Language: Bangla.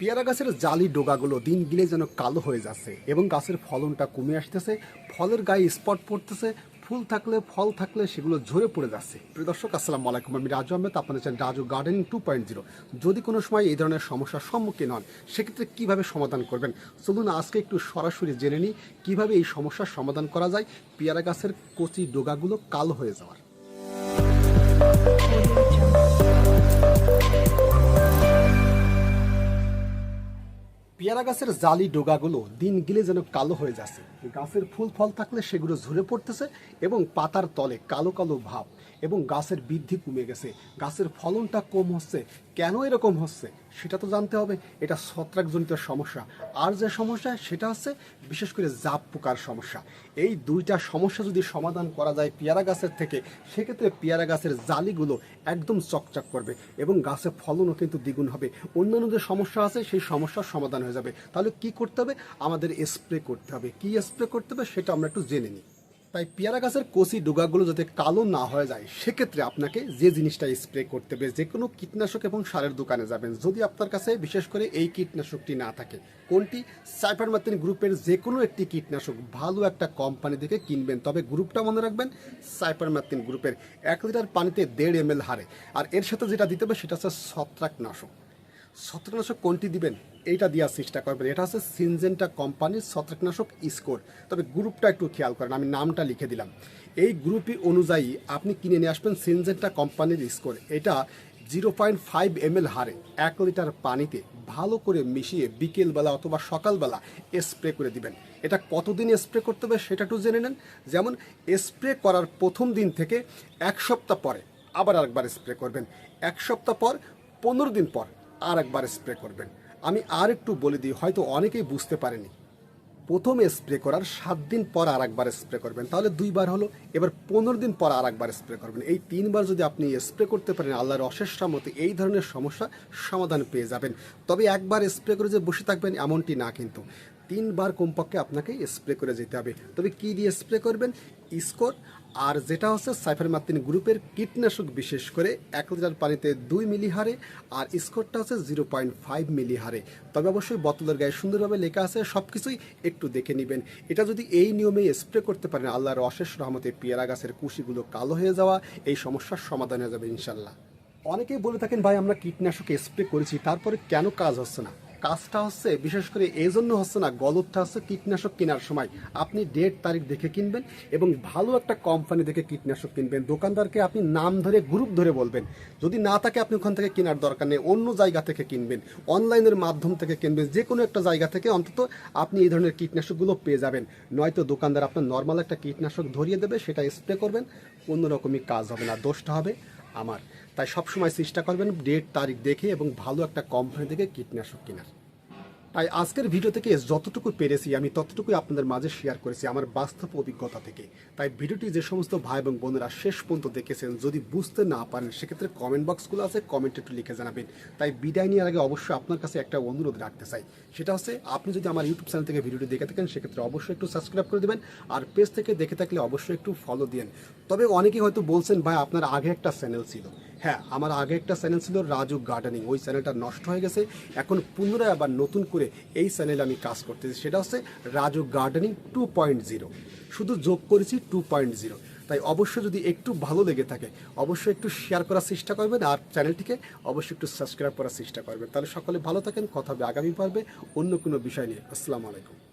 পেয়ারা গাছের জালি ডোগাগুলো দিন দিনে যেন কালো হয়ে যাচ্ছে এবং গাছের ফলনটা কমে আসতেছে, ফলের গায়ে স্পট পড়তেছে, ফুল থাকলে ফল থাকলে সেগুলো ঝরে পড়ে যাচ্ছে। প্রিয় দর্শক, আসসালামু আলাইকুম। আমি রাজু আহমেদ, আপনাদের চান Raju gardening two point zero. যদি কোনো সময় এই ধরনের সমস্যার সম্মুখীন হন, সেক্ষেত্রে কীভাবে সমাধান করবেন? চলুন আজকে একটু সরাসরি জেনে নিই কীভাবে এই সমস্যার সমাধান করা যায় পেয়ারা গাছের কচি ডোগাগুলো কালো হয়ে যাওয়ার। পেয়ারা গাছের জালি ডোগাগুলো দিন গিলে যেন কালো হয়ে যাচ্ছে। গাছের ফুল ফল থাকলে সেগুলো ঝরে পড়তেছে এবং পাতার তলে কালো কালো ভাব। এবং গাছের বৃদ্ধি কমে গেছে। গাছের ফলনটা কম হচ্ছে। কেন এরকম হচ্ছে? সেটা তো জানতে হবে। এটা ছত্রাকজনিত সমস্যা। আর যে সমস্যা, সেটা হচ্ছে বিশেষ করে জাপ পোকার সমস্যা। এই দুইটা সমস্যা যদি সমাধান করা যায় পেয়ারা গাছের থেকে, সেক্ষেত্রে পেয়ারা গাছের জালিগুলো একদম চকচক করবে এবং গাছের ফলনও কিন্তু দ্বিগুণ হবে। অন্যান্য যে সমস্যা আছে, সেই সমস্যার সমাধান হয়ে যাবে। তাহলে কি করতে হবে? আমাদের স্প্রে করতে হবে। কি স্প্রে করতে হবে? সেটা আমরা একটু জেনে নিই। তাই পেয়ারা গাছের কচি ডুগাগুলো যাতে কালো না হয়ে যায়, সেক্ষেত্রে আপনাকে যে জিনিসটা স্প্রে করতে হবে, যে কোনো কীটনাশক এবং সারের দোকানে যাবেন। যদি আপনার কাছে বিশেষ করে এই কীটনাশকটি না থাকে, কোনটি? সাইপারমাতিন গ্রুপের যে কোনো একটি কীটনাশক ভালো একটা কোম্পানি থেকে কিনবেন। তবে গ্রুপটা মনে রাখবেন সাইপারমাতিন গ্রুপের এক লিটার পানিতে দেড় এম হারে। আর এর সাথে যেটা দিতে হবে, সেটা হচ্ছে ছত্রাকনাশক। ছত্রাকনাশক কোনটি দিবেন? এইটা দেওয়ার চেষ্টা করবেন। এটা হচ্ছে সিনজেন্টা কোম্পানির ছত্রাকনাশক স্কোর। তবে গ্রুপটা একটু খেয়াল করেন, আমি নামটা লিখে দিলাম। এই গ্রুপই অনুযায়ী আপনি কিনে নিয়ে আসবেন সিনজেন্টা কোম্পানির স্কোর। এটা zero point five M L হারে এক লিটার পানিতে ভালো করে মিশিয়ে বিকেলবেলা অথবা সকালবেলা স্প্রে করে দিবেন। এটা কতদিন স্প্রে করতে হবে সেটা একটু জেনে নেন। যেমন স্প্রে করার প্রথম দিন থেকে এক সপ্তাহ পরে আবার আরেকবার স্প্রে করবেন। এক সপ্তাহ পর, পনেরো দিন পর আর একবার স্প্রে করবেন। আমি আর একটু বলে দিই, হয়তো অনেকেই বুঝতে পারেনি। প্রথমে স্প্রে করার সাত দিন পর আর একবার স্প্রে করবেন। তাহলে দুইবার হলো, এবার পনেরো দিন পর আর একবার স্প্রে করবেন। এই তিনবার যদি আপনি স্প্রে করতে পারেন, আল্লাহর অশেষ মতে এই ধরনের সমস্যা সমাধান পেয়ে যাবেন। তবে একবার স্প্রে করে যে বসে থাকবেন, এমনটি না কিন্তু। তিনবার কমপক্ষে আপনাকে স্প্রে করে যেতে হবে। তবে কী দিয়ে স্প্রে করবেন? স্কোর। আর যেটা হচ্ছে সাইফারমাতিন গ্রুপের কীটনাশক বিশেষ করে এক লিটার পানিতে দুই মিলি হারে আর স্কোরটা হচ্ছে জিরো পয়েন্ট ফাইভ মিলি হারে তবে অবশ্যই বোতলের গায়ে সুন্দরভাবে লেখা আছে সব কিছুই একটু দেখে নেবেন। এটা যদি এই নিয়মে স্প্রে করতে পারেন, আল্লাহর অশেষ রহমতে পেয়ারা গাছের কুশিগুলো কালো হয়ে যাওয়া এই সমস্যার সমাধান হয়ে যাবে ইনশাল্লাহ অনেকেই বলে থাকেন, ভাই, আমরা কীটনাশক স্প্রে করেছি, তারপরে কেন কাজ হচ্ছে না? কাজটা হচ্ছে, বিশেষ করে এই জন্য হচ্ছে না গলতটা হচ্ছে কীটনাশক কেনার সময়। আপনি ডেট তারিখ দেখে কিনবেন এবং ভালো একটা কোম্পানি দেখে কীটনাশক কিনবেন। দোকানদারকে আপনি নাম ধরে গ্রুপ ধরে বলবেন। যদি না থাকে, আপনি ওখান থেকে কেনার দরকার নেই। অন্য জায়গা থেকে কিনবেন। অনলাইনের মাধ্যম থেকে কিনবেন। যে কোনো একটা জায়গা থেকে অন্তত আপনি এই ধরনের কীটনাশকগুলো পেয়ে যাবেন। নয়তো দোকানদার আপনার নর্মাল একটা কীটনাশক ধরিয়ে দেবে, সেটা স্প্রে করবেন। অন্য রকমই কাজ হবে না, দোষটা হবে আমার। তাই সবসময় চেষ্টা করবেন ডেট তারিখ দেখে এবং ভালো একটা কোম্পানি থেকে কীটনাশক কেনার। তাই আজকের ভিডিও থেকে যতটুকু পেরেছি, আমি ততটুকুই আপনাদের মাঝে শেয়ার করেছি আমার বাস্তব অভিজ্ঞতা থেকে। তাই ভিডিওটি যে সমস্ত ভাই এবং বোনেরা শেষ পর্যন্ত দেখেছেন, যদি বুঝতে না পারেন, সেক্ষেত্রে কমেন্ট বক্সগুলো আছে কমেন্টে একটু লিখে জানাবেন। তাই বিদায় নেওয়ার আগে অবশ্যই আপনার কাছে একটা অনুরোধ রাখতে চাই। সেটা হচ্ছে, আপনি যদি আমার ইউটিউব চ্যানেল থেকে ভিডিওটি দেখে থাকেন, সেক্ষেত্রে অবশ্যই একটু সাবস্ক্রাইব করে দেবেন আর পেজ থেকে দেখে থাকলে অবশ্যই একটু ফলো দিন তবে অনেকেই হয়তো বলছেন, ভাই, আপনার আগে একটা চ্যানেল ছিল। হ্যাঁ আমার আগে একটা চ্যানেল ছিল রাজু গার্ডেনিং। ওই চ্যানেলটা নষ্ট হয়ে গেছে। এখন পুনরায় আবার নতুন করে এই চ্যানেলে আমি কাজ করতেছি। সেটা হচ্ছে Raju gardening two point zero. শুধু যোগ করেছি টু পয়েন্ট জিরো। তাই অবশ্যই যদি একটু ভালো লেগে থাকে, অবশ্যই একটু শেয়ার করার চেষ্টা করবেন আর চ্যানেলটিকে অবশ্যই একটু সাবস্ক্রাইব করার চেষ্টা করবেন। তাহলে সকলে ভালো থাকেন, কথা হবে আগামী পর্বে অন্য কোনো বিষয় নিয়ে। আসসালামু আলাইকুম।